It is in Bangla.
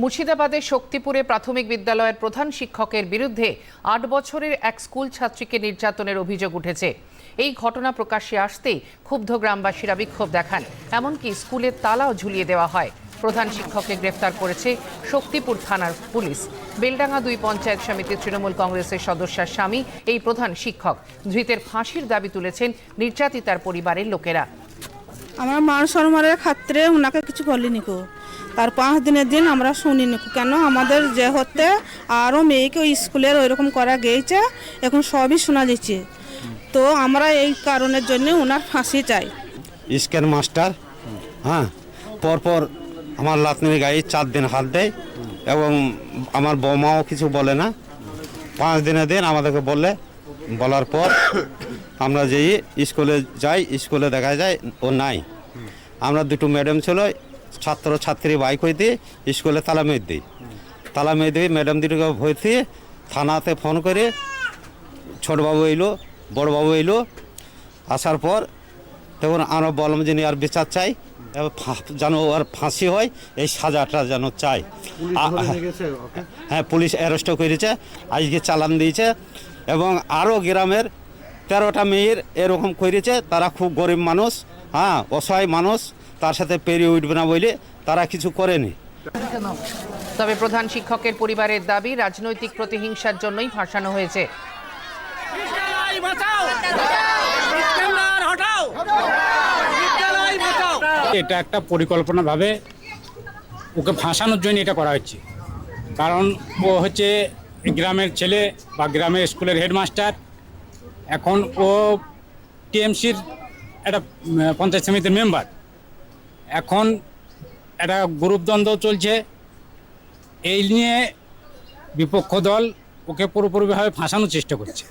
মুর্শিদাবাদের শক্তিপুরে প্রাথমিক বিদ্যালয়ের প্রধান শিক্ষকের বিরুদ্ধে আট বছরের এক স্কুল ছাত্রীকে নির্যাতনের অভিযোগ উঠেছে। এই ঘটনা প্রকাশ্যে আসতেই ক্ষুব্ধ গ্রামবাসীরা বিক্ষোভ দেখান। এমনকি স্কুলের তালাও ঝুলিয়ে দেওয়া হয়। প্রধান শিক্ষককে গ্রেফতার করেছে শক্তিপুর থানার পুলিশ। বেলডাঙ্গা দুই পঞ্চায়েত সমিতির তৃণমূল কংগ্রেসের সদস্যার স্বামী, এই প্রধান শিক্ষক। ধৃতের ফাঁসির দাবি তুলেছেন নির্যাতিতার পরিবারের লোকেরা। আমরা মান সম্মানের খাত্রে ওনাকে কিছু বলিনি কো। তার পাঁচ দিনের দিন আমরা শুনিনি কো। কেন? আমাদের যে হতে আরও মেয়েকে স্কুলের ওইরকম করা গিয়েছে, এখন সবই শোনা যাচ্ছে। তো আমরা এই কারণের জন্য ওনার ফাঁসি চাই। স্ক্যান মাস্টার হ্যাঁ পরপর আমার লাতনির গায়ে চার দিন হাত দেয় এবং আমার বৌমাও কিছু বলে না। পাঁচ দিনের দিন আমাদেরকে বললে, বলার পর আমরা যেই স্কুলে যাই স্কুলে দেখা যায় ও নাই। আমরা দুটো ম্যাডাম ছিল ছাত্র ছাত্রী বাইক হইতে স্কুলে তালা মেয়ে দিই। তালা মেয়ে দিয়ে ম্যাডাম দুটোকে ভর্তি থানাতে ফোন করে ছোটবাবু এলো বড়বাবু এলো। আসার পর তখন আমরা বললাম যে আর বিচার চাই। যেন ওর ফাঁসি হয় এই সাজাটা যেন চাই। হ্যাঁ পুলিশ অ্যারেস্টও করেছে আজকে চালান দিয়েছে। এবং আরও গ্রামের তেরোটা মেয়ের এরকম করেছে তারা খুব গরিব মানুষ হ্যাঁ অসহায় মানুষ তার সাথে পেরিয়ে উঠবে না বলে তারা কিছু করেনি। তবে প্রধান শিক্ষকের পরিবারের দাবি রাজনৈতিক প্রতিহিংসার জন্যই ফাঁসানো হয়েছে। বিদ্যালয় বাঁচাও! বিদ্যালয় হটাও! বিদ্যালয় বাঁচাও! এটা একটা পরিকল্পনাভাবে ওকে ফাঁসানোর জন্য এটা করা হচ্ছে। কারণ ও হচ্ছে গ্রামের ছেলে বা গ্রামের স্কুলের হেডমাস্টার এখন ও টিএমসির একটা পঞ্চায়েত সমিতির মেম্বার। এখন একটা গ্রুপদ্বন্দ্ব চলছে। এই নিয়ে বিপক্ষ দল ওকে পুরোপুরিভাবে ফাঁসানোর চেষ্টা করছে।